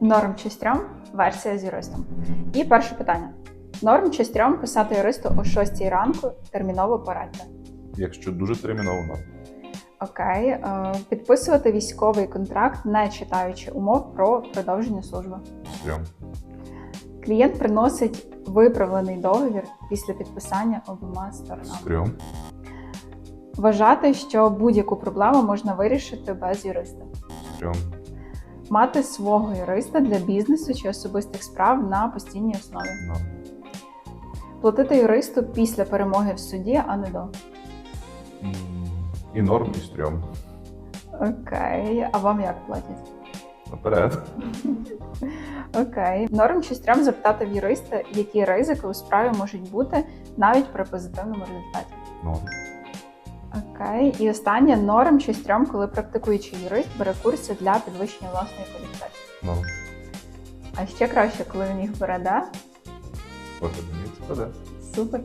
Норм чи стрьом версія з юристом. І перше питання: норм чи стрьом писати юристу о 6 ранку терміново порадьте. Якщо дуже терміново, норм. Окей, е, підписувати військовий контракт, не читаючи умов про продовження служби. Стрьом. Клієнт приносить виправлений договір після підписання обома сторонами. Стрьом. Вважати, що будь-яку проблему можна вирішити без юриста. Стрьом. Мати свого юриста для бізнесу чи особистих справ на постійній основі. Норм. Платити юристу після перемоги в суді, а не до. І норм, і стрьом. Окей, а вам як платять? Наперед. Окей. Норм чи стрьом запитати в юриста, які ризики у справі можуть бути навіть при позитивному результаті. Норм. Окей. І останнє норм чи стрьом, коли практикуючий юрист бере курси для підвищення власної кваліфікації. Норм. А ще краще, коли він їх бере, да? Мені це. Супер.